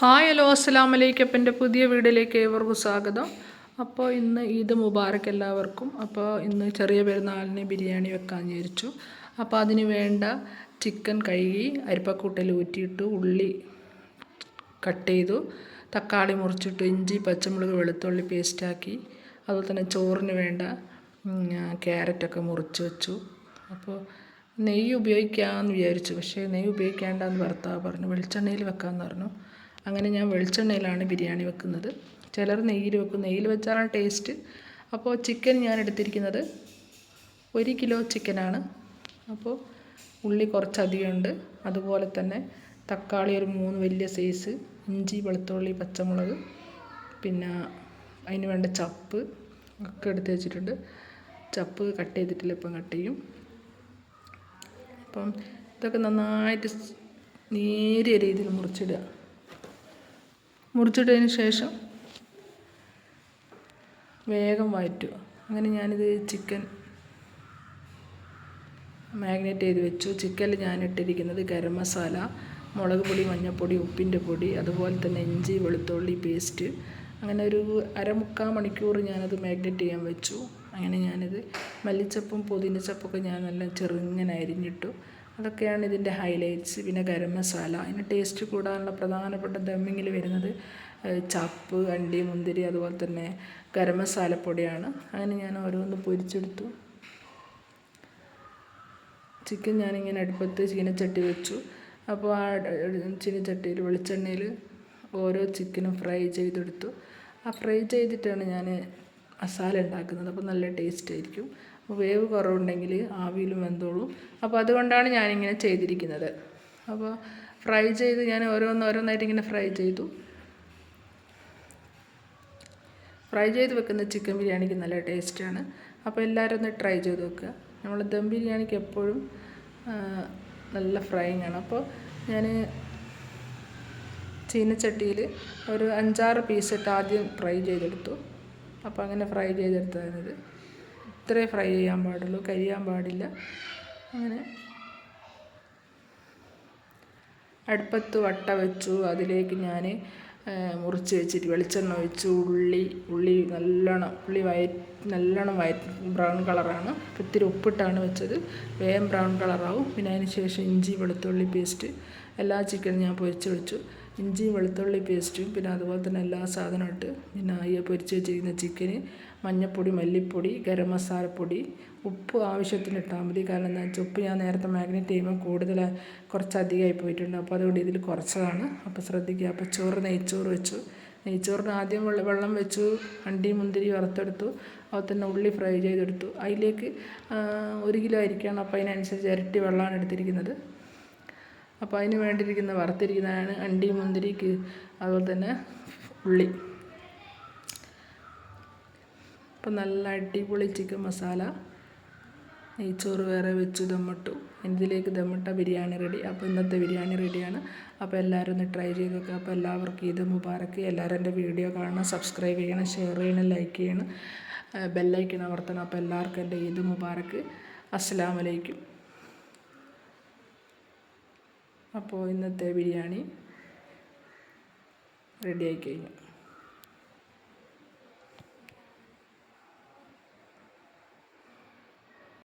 Hi hello അസ്സാം വലൈക്കും എന്റെ പുതിയ വീഡിയോയിലേക്ക് ഏവർക്കും സ്വാഗതം. അപ്പോൾ ഇന്ന് ഈദ് മുബാറക്ക് എല്ലാവർക്കും. അപ്പോൾ ഇന്ന് ചെറിയ പെരുന്നാളിന് ബിരിയാണി വെക്കാൻ വിചാരിച്ചു. അപ്പോൾ അതിന് വേണ്ട ചിക്കൻ കഴുകി അരിപ്പക്കൂട്ടൽ ഊറ്റിയിട്ട് ഉള്ളി കട്ട് ചെയ്തു തക്കാളി മുറിച്ചിട്ട് ഇഞ്ചി പച്ചമുളക് വെളുത്തുള്ളി പേസ്റ്റാക്കി അതുപോലെ തന്നെ ചോറിന് വേണ്ട ക്യാരറ്റൊക്കെ മുറിച്ച് വെച്ചു. അപ്പോൾ നെയ്യ് ഉപയോഗിക്കാമെന്ന് വിചാരിച്ചു. പക്ഷേ നെയ്യ് ഉപയോഗിക്കേണ്ടെന്ന് ഭർത്താവ് പറഞ്ഞു. വെളിച്ചെണ്ണയിൽ വെക്കാമെന്ന് പറഞ്ഞു. അങ്ങനെ ഞാൻ വെളിച്ചെണ്ണയിലാണ് ബിരിയാണി വെക്കുന്നത്. ചിലർ നെയ്യിൽ വെക്കും. നെയ്യിൽ വെച്ചാലാണ് ടേസ്റ്റ്. അപ്പോൾ ചിക്കൻ ഞാൻ എടുത്തിരിക്കുന്നത് ഒരു കിലോ ചിക്കനാണ്. അപ്പോൾ ഉള്ളി കുറച്ചധികമുണ്ട്. അതുപോലെ തന്നെ തക്കാളി ഒരു മൂന്ന് വലിയ സൈസ് ഇഞ്ചി വെളുത്തുള്ളി പച്ചമുളക് പിന്നെ അതിന് വേണ്ട ചപ്പ് ഒക്കെ എടുത്ത് വെച്ചിട്ടുണ്ട്. ചപ്പ് കട്ട് ചെയ്തിട്ടില്ല ഇപ്പം കട്ട് ചെയ്യും. അപ്പം ഇതൊക്കെ നന്നായിട്ട് നേരിയ രീതിയിൽ മുറിച്ചിടുക. മുറിച്ചിട്ടതിന് ശേഷം വേഗം വഴറ്റുക. അങ്ങനെ ഞാനിത് ചിക്കൻ മാഗ്നേറ്റ് ചെയ്ത് വെച്ചു. ചിക്കനിൽ ഞാൻ ഇട്ടിരിക്കുന്നത് ഗരം മസാല മുളക് പൊടി മഞ്ഞൾപ്പൊടി ഉപ്പിന്റെ പൊടി അതുപോലെ തന്നെ ഇഞ്ചി വെളുത്തുള്ളി പേസ്റ്റ്. അങ്ങനെ ഒരു അരമുക്കാൽ മണിക്കൂർ ഞാനത് മാഗ്നേറ്റ് ചെയ്യാൻ വെച്ചു. അങ്ങനെ ഞാനിത് മല്ലിച്ചപ്പും പുതിനച്ചപ്പൊക്കെ ഞാൻ നല്ല ചെറുങ്ങനെ അരിഞ്ഞിട്ടു. അതൊക്കെയാണ് ഇതിന്റെ ഹൈലൈറ്റ്സ് പിന്നെ ഗരം മസാല. അതിന് ടേസ്റ്റ് കൂടാനുള്ള പ്രധാനപ്പെട്ട ദമ്മിങ്ങിൽ വരുന്നത് ചപ്പ് അണ്ടി മുന്തിരി അതുപോലെ തന്നെ ഗരം മസാലപ്പൊടിയാണ് അങ്ങനെ ഞാൻ ഓരോന്ന് പൊരിച്ചെടുത്തു. ചിക്കൻ ഞാനിങ്ങനെ അടുപ്പത്ത് ചീനച്ചട്ടി വെച്ചു. അപ്പോൾ ആ ചീനച്ചട്ടിയിൽ വെളിച്ചെണ്ണയിൽ ഓരോ ചിക്കനും ഫ്രൈ ചെയ്തെടുത്തു. ആ ഫ്രൈ ചെയ്തിട്ടാണ് ഞാൻ മസാല ഉണ്ടാക്കുന്നത്. അപ്പോൾ നല്ല ടേസ്റ്റ് ആയിരിക്കും. വേവ് കുറവുണ്ടെങ്കിൽ ആവിയിലും വെന്തോളും. അപ്പോൾ അതുകൊണ്ടാണ് ഞാനിങ്ങനെ ചെയ്തിരിക്കുന്നത്. അപ്പോൾ ഫ്രൈ ചെയ്ത് ഞാൻ ഓരോന്ന് ഓരോന്നായിട്ട് ഇങ്ങനെ ഫ്രൈ ചെയ്തു. ഫ്രൈ ചെയ്ത് വെക്കുന്ന ചിക്കൻ ബിരിയാണിക്ക് നല്ല ടേസ്റ്റാണ്. അപ്പോൾ എല്ലാവരും ഒന്ന് ട്രൈ ചെയ്ത് വെക്കുക നമ്മൾ ദം ബിരിയാണിക്ക് എപ്പോഴും നല്ല ഫ്രൈങ് ആണ്. അപ്പോൾ ഞാൻ ചീനച്ചട്ടിയിൽ ഒരു അഞ്ചാറ് പീസ് ഇട്ട് ആദ്യം ഫ്രൈ ചെയ്തെടുത്തു. അപ്പോൾ അങ്ങനെ ഫ്രൈ ചെയ്തെടുത്തത് ഇത്രേ ഫ്രൈ ചെയ്യാൻ പാടുള്ളൂ കരിയാൻ പാടില്ല. അങ്ങനെ അടുപ്പത്ത് വട്ട വെച്ചു അതിലേക്ക് ഞാൻ മുറിച്ച് വെച്ചിട്ട് വെളിച്ചെണ്ണ ഒഴിച്ചു ഉള്ളി ഉള്ളി നല്ലോണം ഉള്ളി വയ നല്ലോണം വയ ബ്രൗൺ കളറാണ് ഇത്തിരി ഉപ്പിട്ടാണ് വെച്ചത്. വേഗം ബ്രൗൺ കളറാവും പിന്നെ അതിന് ശേഷം ഇഞ്ചി വെളുത്തുള്ളി പേസ്റ്റ് എല്ലാ ചിക്കനും ഞാൻ പൊരിച്ച് വെച്ചു. ഇഞ്ചി വെളുത്തുള്ളി പേസ്റ്റും പിന്നെ അതുപോലെ തന്നെ എല്ലാ സാധനവും ഇട്ട് പിന്നെ അയ്യ പൊരിച്ച് വെച്ചിരിക്കുന്ന ചിക്കന് മഞ്ഞൾപ്പൊടി മല്ലിപ്പൊടി ഗരം മസാലപ്പൊടി. ഉപ്പ് ആവശ്യത്തിന് ഇട്ടാൽ മതി. കാരണം എന്താ വെച്ചാൽ ഉപ്പ് ഞാൻ നേരത്തെ മാഗ്നേറ്റ് ചെയ്യുമ്പോൾ കൂടുതൽ കുറച്ച് അധികമായി പോയിട്ടുണ്ട്. അപ്പോൾ അതുകൊണ്ട് ഇതിൽ കുറച്ചതാണ്. അപ്പോൾ ശ്രദ്ധിക്കുക. അപ്പോൾ ചോറ് നെയ്ച്ചോറ് വെച്ചു. നെയ്ച്ചോറിന് ആദ്യം വെള്ളം വെച്ചു. അണ്ടി മുന്തിരി വറുത്തെടുത്തു. അതുപോലെ തന്നെ ഉള്ളി ഫ്രൈ ചെയ്തെടുത്തു. അതിലേക്ക് ഒരു കിലോ അരിക്കാണ്. അപ്പോൾ അതിനനുസരിച്ച് ഇരട്ടി വെള്ളമാണ് എടുത്തിരിക്കുന്നത്. അപ്പോൾ അതിന് വേണ്ടിയിരിക്കുന്ന വറുത്തിരിക്കുന്നതാണ് അണ്ടി മുന്തിരി അതുപോലെ തന്നെ ഉള്ളി. അപ്പം നല്ല അടിപൊളി ചിക്കൻ മസാല നെയ്ച്ചോറ് വേറെ വെച്ച് ദമ്മിട്ടു. ഇതിലേക്ക് ദമ്മിട്ട ബിരിയാണി റെഡി അപ്പോൾ ഇന്നത്തെ ബിരിയാണി റെഡിയാണ് അപ്പോൾ എല്ലാവരും ഒന്ന് ട്രൈ ചെയ്ത് നോക്കുക അപ്പോൾ എല്ലാവർക്കും ഇത് മുബാറക്ക് എല്ലാവരും എന്റെ വീഡിയോ കാണണം സബ്സ്ക്രൈബ് ചെയ്യണം ഷെയർ ചെയ്യണം ലൈക്ക് ചെയ്യണം. ബെല്ലൈക്കൺ അമർത്തണം. അപ്പോൾ എല്ലാവർക്കും എന്റെ ഈദ് മുബാറക്ക് അസ്സാം വലൈക്കും അപ്പോൾ ഇന്നത്തെ ബിരിയാണി റെഡിയായി കഴിഞ്ഞു